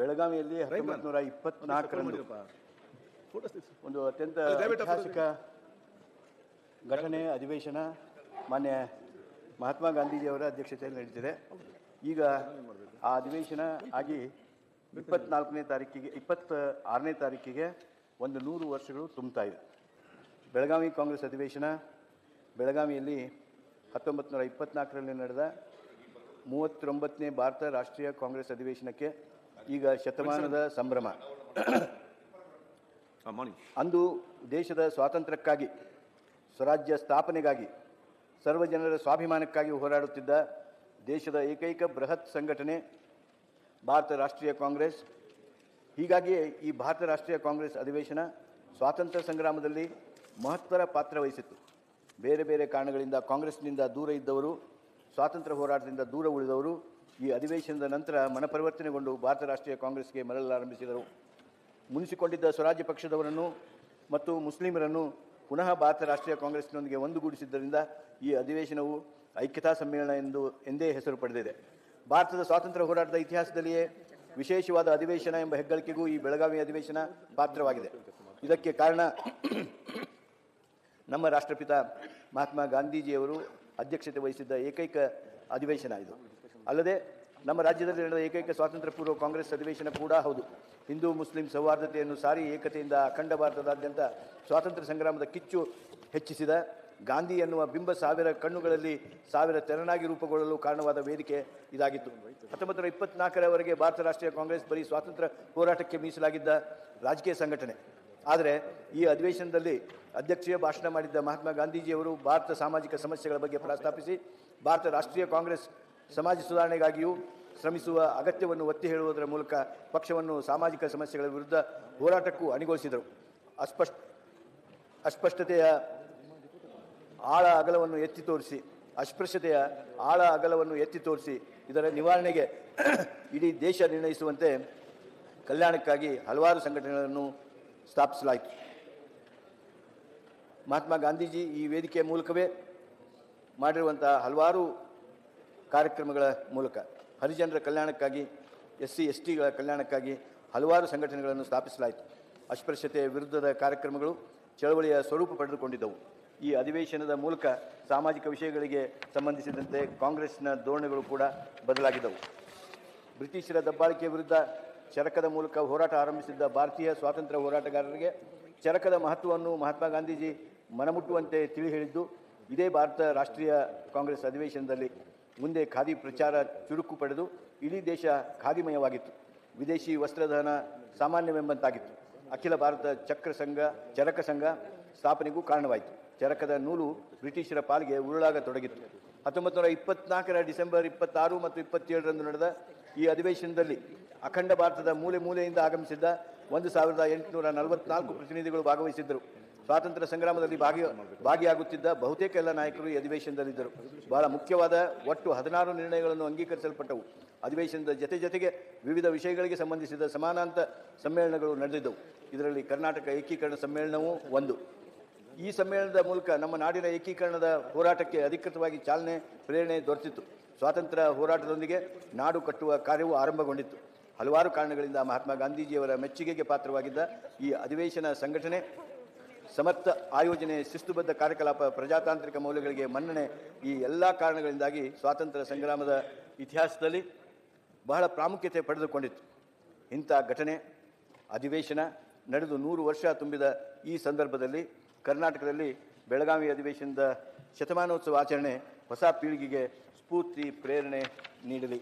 ಬೆಳಗಾವಿಯಲ್ಲಿ ಹತ್ತೊಂಬತ್ತು ನೂರ ಇಪ್ಪತ್ನಾಲ್ಕರಂದು ಒಂದು ಅತ್ಯಂತ ಐತಿಹಾಸಿಕ ಘಟನೆ ಅಧಿವೇಶನ ಮಾನ್ಯ ಮಹಾತ್ಮ ಗಾಂಧೀಜಿಯವರ ಅಧ್ಯಕ್ಷತೆಯಲ್ಲಿ ನಡೀತಿದೆ. ಈಗ ಆ ಅಧಿವೇಶನ ಆಗಿ ಇಪ್ಪತ್ನಾಲ್ಕನೇ ತಾರೀಕಿಗೆ ಇಪ್ಪತ್ತ ಆರನೇ ತಾರೀಕಿಗೆ ಒಂದು ನೂರು ವರ್ಷಗಳು ತುಂಬ್ತಾ ಇದೆ. ಬೆಳಗಾವಿ ಕಾಂಗ್ರೆಸ್ ಅಧಿವೇಶನ ಬೆಳಗಾವಿಯಲ್ಲಿ ಹತ್ತೊಂಬತ್ತು ನೂರ ಇಪ್ಪತ್ನಾಲ್ಕರಲ್ಲಿ ನಡೆದ ಮೂವತ್ತೊಂಬತ್ತನೇ ಭಾರತ ರಾಷ್ಟ್ರೀಯ ಕಾಂಗ್ರೆಸ್ ಅಧಿವೇಶನಕ್ಕೆ ಈಗ ಶತಮಾನದ ಸಂಭ್ರಮ. ಅಂದು ದೇಶದ ಸ್ವಾತಂತ್ರ್ಯಕ್ಕಾಗಿ ಸ್ವರಾಜ್ಯ ಸ್ಥಾಪನೆಗಾಗಿ ಸರ್ವ ಜನರ ಸ್ವಾಭಿಮಾನಕ್ಕಾಗಿ ಹೋರಾಡುತ್ತಿದ್ದ ದೇಶದ ಏಕೈಕ ಬೃಹತ್ ಸಂಘಟನೆ ಭಾರತ ರಾಷ್ಟ್ರೀಯ ಕಾಂಗ್ರೆಸ್. ಹೀಗಾಗಿಯೇ ಈ ಭಾರತ ರಾಷ್ಟ್ರೀಯ ಕಾಂಗ್ರೆಸ್ ಅಧಿವೇಶನ ಸ್ವಾತಂತ್ರ್ಯ ಸಂಗ್ರಾಮದಲ್ಲಿ ಮಹತ್ತರ ಪಾತ್ರ ವಹಿಸಿತ್ತು. ಬೇರೆ ಬೇರೆ ಕಾರಣಗಳಿಂದ ಕಾಂಗ್ರೆಸ್ನಿಂದ ದೂರ ಇದ್ದವರು ಸ್ವಾತಂತ್ರ್ಯ ಹೋರಾಟದಿಂದ ದೂರ ಉಳಿದವರು ಈ ಅಧಿವೇಶನದ ನಂತರ ಮನಪರಿವರ್ತನೆಗೊಂಡು ಭಾರತ ರಾಷ್ಟ್ರೀಯ ಕಾಂಗ್ರೆಸ್ಗೆ ಮರಳಲಾರಂಭಿಸಿದರು ಮುನಿಸಿಕೊಂಡಿದ್ದ ಸ್ವರಾಜ್ಯ ಪಕ್ಷದವರನ್ನು ಮತ್ತು ಮುಸ್ಲಿಮರನ್ನು ಪುನಃ ಭಾರತ ರಾಷ್ಟ್ರೀಯ ಕಾಂಗ್ರೆಸ್ನೊಂದಿಗೆ ಒಂದುಗೂಡಿಸಿದ್ದರಿಂದ ಈ ಅಧಿವೇಶನವು ಐಕ್ಯತಾ ಸಮ್ಮೇಳನ ಎಂದು, ಎಂದೇ ಹೆಸರು ಪಡೆದಿದೆ. ಭಾರತದ ಸ್ವಾತಂತ್ರ್ಯ ಹೋರಾಟದ ಇತಿಹಾಸದಲ್ಲಿಯೇ ವಿಶೇಷವಾದ ಅಧಿವೇಶನ ಎಂಬ ಹೆಗ್ಗಳಿಕೆಗೂ ಈ ಬೆಳಗಾವಿ ಅಧಿವೇಶನ ಪಾತ್ರವಾಗಿದೆ. ಇದಕ್ಕೆ ಕಾರಣ ನಮ್ಮ ರಾಷ್ಟ್ರಪಿತ ಮಹಾತ್ಮ ಗಾಂಧೀಜಿಯವರು ಅಧ್ಯಕ್ಷತೆ ವಹಿಸಿದ್ದ ಏಕೈಕ ಅಧಿವೇಶನ ಇದು. ಅಲ್ಲದೆ ನಮ್ಮ ರಾಜ್ಯದಲ್ಲಿ ನಡೆದ ಏಕೈಕ ಸ್ವಾತಂತ್ರ್ಯ ಪೂರ್ವ ಕಾಂಗ್ರೆಸ್ ಅಧಿವೇಶನ ಕೂಡ ಹೌದು. ಹಿಂದೂ, ಮುಸ್ಲಿಂ ಸೌಹಾರ್ದತೆಯನ್ನು ಸಾರಿ ಏಕತೆಯಿಂದ ಅಖಂಡ ಭಾರತದಾದ್ಯಂತ ಸ್ವಾತಂತ್ರ್ಯ ಸಂಗ್ರಾಮದ ಕಿಚ್ಚು ಹೆಚ್ಚಿಸಿದ ಗಾಂಧಿ ಎನ್ನುವ ಬಿಂಬ ಸಾವಿರ ಕಣ್ಣುಗಳಲ್ಲಿ ಸಾವಿರ ತೆರನಾಗಿ ರೂಪುಗೊಳ್ಳಲು ಕಾರಣವಾದ ವೇದಿಕೆ ಇದಾಗಿತ್ತು. ಹತ್ತೊಂಬತ್ತು ನೂರ ಇಪ್ಪತ್ನಾಲ್ಕರವರೆಗೆ ಭಾರತ ರಾಷ್ಟ್ರೀಯ ಕಾಂಗ್ರೆಸ್ ಬರೀ ಸ್ವಾತಂತ್ರ್ಯ ಹೋರಾಟಕ್ಕೆ ಮೀಸಲಾಗಿದ್ದ ರಾಜಕೀಯ ಸಂಘಟನೆ. ಆದರೆ ಈ ಅಧಿವೇಶನದಲ್ಲಿ ಅಧ್ಯಕ್ಷೀಯ ಭಾಷಣ ಮಾಡಿದ್ದ ಮಹಾತ್ಮ ಗಾಂಧೀಜಿಯವರು ಭಾರತ ಸಾಮಾಜಿಕ ಸಮಸ್ಯೆಗಳ ಬಗ್ಗೆ ಪ್ರಸ್ತಾಪಿಸಿ, ಭಾರತ ರಾಷ್ಟ್ರೀಯ ಕಾಂಗ್ರೆಸ್ ಸಮಾಜ ಸುಧಾರಣೆಗಾಗಿಯೂ ಶ್ರಮಿಸುವ ಅಗತ್ಯವನ್ನು ಒತ್ತಿ ಹೇಳುವುದರ ಮೂಲಕ ಪಕ್ಷವನ್ನು ಸಾಮಾಜಿಕ ಸಮಸ್ಯೆಗಳ ವಿರುದ್ಧ ಹೋರಾಟಕ್ಕೂ ಅಣಿಗೊಳಿಸಿದರು. ಅಸ್ಪಷ್ಟ, ಅಸ್ಪಷ್ಟತೆಯ ಆಳ ಅಗಲವನ್ನು ಎತ್ತಿ ತೋರಿಸಿ, ಅಸ್ಪೃಶ್ಯತೆಯ ಆಳ ಅಗಲವನ್ನು ಎತ್ತಿ ತೋರಿಸಿ ಇದರ ನಿವಾರಣೆಗೆ ಇಡೀ ದೇಶ ನಿರ್ಣಯಿಸುವಂತೆ ಕಲ್ಯಾಣಕ್ಕಾಗಿ ಹಲವಾರು ಸಂಘಟನೆಗಳನ್ನು ಸ್ಥಾಪಿಸಲಾಯಿತು. ಮಹಾತ್ಮ ಗಾಂಧೀಜಿ ಈ ವೇದಿಕೆಯ ಮೂಲಕವೇ ಮಾಡಿರುವಂತಹ ಹಲವಾರು ಕಾರ್ಯಕ್ರಮಗಳ ಮೂಲಕ ಹರಿಜನರ ಕಲ್ಯಾಣಕ್ಕಾಗಿ ಎಸ್ ಸಿ ಎಸ್ ಟಿಗಳ ಕಲ್ಯಾಣಕ್ಕಾಗಿ ಹಲವಾರು ಸಂಘಟನೆಗಳನ್ನು ಸ್ಥಾಪಿಸಲಾಯಿತು. ಅಸ್ಪೃಶ್ಯತೆಯ ವಿರುದ್ಧದ ಕಾರ್ಯಕ್ರಮಗಳು ಚಳವಳಿಯ ಸ್ವರೂಪ ಪಡೆದುಕೊಂಡಿದ್ದವು. ಈ ಅಧಿವೇಶನದ ಮೂಲಕ ಸಾಮಾಜಿಕ ವಿಷಯಗಳಿಗೆ ಸಂಬಂಧಿಸಿದಂತೆ ಕಾಂಗ್ರೆಸ್ನ ಧೋರಣೆಗಳು ಕೂಡ ಬದಲಾಗಿದ್ದವು. ಬ್ರಿಟಿಷರ ದಬ್ಬಾಳಿಕೆ ವಿರುದ್ಧ ಚರಕದ ಮೂಲಕ ಹೋರಾಟ ಆರಂಭಿಸಿದ್ದ ಭಾರತೀಯ ಸ್ವಾತಂತ್ರ್ಯ ಹೋರಾಟಗಾರರಿಗೆ ಚರಕದ ಮಹತ್ವವನ್ನು ಮಹಾತ್ಮ ಗಾಂಧೀಜಿ ಮನಮುಟ್ಟುವಂತೆ ತಿಳಿ ಹೇಳಿದ್ದು ಇದೇ ಭಾರತ ರಾಷ್ಟ್ರೀಯ ಕಾಂಗ್ರೆಸ್ ಅಧಿವೇಶನದಲ್ಲಿ ಮುಂದೆ ಖಾದಿ ಪ್ರಚಾರ ಚುರುಕು ಪಡೆದು ಇಡೀ ದೇಶ ಖಾದಿಮಯವಾಗಿತ್ತು. ವಿದೇಶಿ ವಸ್ತ್ರದಾನ ಸಾಮಾನ್ಯವೆಂಬಂತಾಗಿತ್ತು. ಅಖಿಲ ಭಾರತ ಚಕ್ರ ಸಂಘ, ಚರಕ ಸಂಘ ಸ್ಥಾಪನೆಗೂ ಕಾರಣವಾಯಿತು. ಚರಕದ ನೂಲು ಬ್ರಿಟಿಷರ ಪಾಲಿಗೆ ಉರುಳಾಗತೊಡಗಿತ್ತು ಹತ್ತೊಂಬತ್ತು ನೂರ ಇಪ್ಪತ್ನಾಲ್ಕರ ಡಿಸೆಂಬರ್ ಇಪ್ಪತ್ತಾರು ಮತ್ತು ಇಪ್ಪತ್ತೇಳರಂದು ನಡೆದ ಈ ಅಧಿವೇಶನದಲ್ಲಿ ಅಖಂಡ ಭಾರತದ ಮೂಲೆ ಮೂಲೆಯಿಂದ ಆಗಮಿಸಿದ್ದ ಒಂದು ಸಾವಿರದ ಎಂಟುನೂರ ನಲವತ್ನಾಲ್ಕು ಪ್ರತಿನಿಧಿಗಳು ಭಾಗವಹಿಸಿದ್ದರು. ಸ್ವಾತಂತ್ರ್ಯ ಸಂಗ್ರಾಮದಲ್ಲಿ ಭಾಗಿ ಭಾಗಿಯಾಗುತ್ತಿದ್ದ ಬಹುತೇಕ ಎಲ್ಲ ನಾಯಕರು ಈ ಅಧಿವೇಶನದಲ್ಲಿದ್ದರು. ಬಹಳ ಮುಖ್ಯವಾದ ಒಟ್ಟು ಹದಿನಾರು ನಿರ್ಣಯಗಳನ್ನು ಅಂಗೀಕರಿಸಲ್ಪಟ್ಟವು. ಅಧಿವೇಶನದ ಜತೆ ಜೊತೆಗೆ ವಿವಿಧ ವಿಷಯಗಳಿಗೆ ಸಂಬಂಧಿಸಿದ ಸಮಾನಾಂತ ಸಮ್ಮೇಳನಗಳು ನಡೆದಿದ್ದವು. ಇದರಲ್ಲಿ ಕರ್ನಾಟಕ ಏಕೀಕರಣ ಸಮ್ಮೇಳನವೂ ಒಂದು. ಈ ಸಮ್ಮೇಳನದ ಮೂಲಕ ನಮ್ಮ ನಾಡಿನ ಏಕೀಕರಣದ ಹೋರಾಟಕ್ಕೆ ಅಧಿಕೃತವಾಗಿ ಚಾಲನೆ, ಪ್ರೇರಣೆ ದೊರೆತಿತ್ತು. ಸ್ವಾತಂತ್ರ್ಯ ಹೋರಾಟದೊಂದಿಗೆ ನಾಡು ಕಟ್ಟುವ ಕಾರ್ಯವು ಆರಂಭಗೊಂಡಿತ್ತು. ಹಲವಾರು ಕಾರಣಗಳಿಂದ ಮಹಾತ್ಮ ಗಾಂಧೀಜಿಯವರ ಮೆಚ್ಚುಗೆಗೆ ಪಾತ್ರವಾಗಿದ್ದ ಈ ಅಧಿವೇಶನ ಸಂಘಟನೆ ಸಮರ್ಥ ಆಯೋಜನೆ, ಶಿಸ್ತುಬದ್ಧ ಕಾರ್ಯಕಲಾಪ, ಪ್ರಜಾತಾಂತ್ರಿಕ ಮೌಲ್ಯಗಳಿಗೆ ಮನ್ನಣೆ ಈ ಎಲ್ಲ ಕಾರಣಗಳಿಂದಾಗಿ ಸ್ವಾತಂತ್ರ್ಯ ಸಂಗ್ರಾಮದ ಇತಿಹಾಸದಲ್ಲಿ ಬಹಳ ಪ್ರಾಮುಖ್ಯತೆ ಪಡೆದುಕೊಂಡಿತ್ತು. ಇಂಥ ಘಟನೆ, ಅಧಿವೇಶನ ನಡೆದು ನೂರು ವರ್ಷ ತುಂಬಿದ ಈ ಸಂದರ್ಭದಲ್ಲಿ ಕರ್ನಾಟಕದಲ್ಲಿ ಬೆಳಗಾವಿ ಅಧಿವೇಶನದ ಶತಮಾನೋತ್ಸವ ಆಚರಣೆ ಹೊಸ ಪೀಳಿಗೆಗೆ ಸ್ಫೂರ್ತಿ, ಪ್ರೇರಣೆ ನೀಡಲಿ.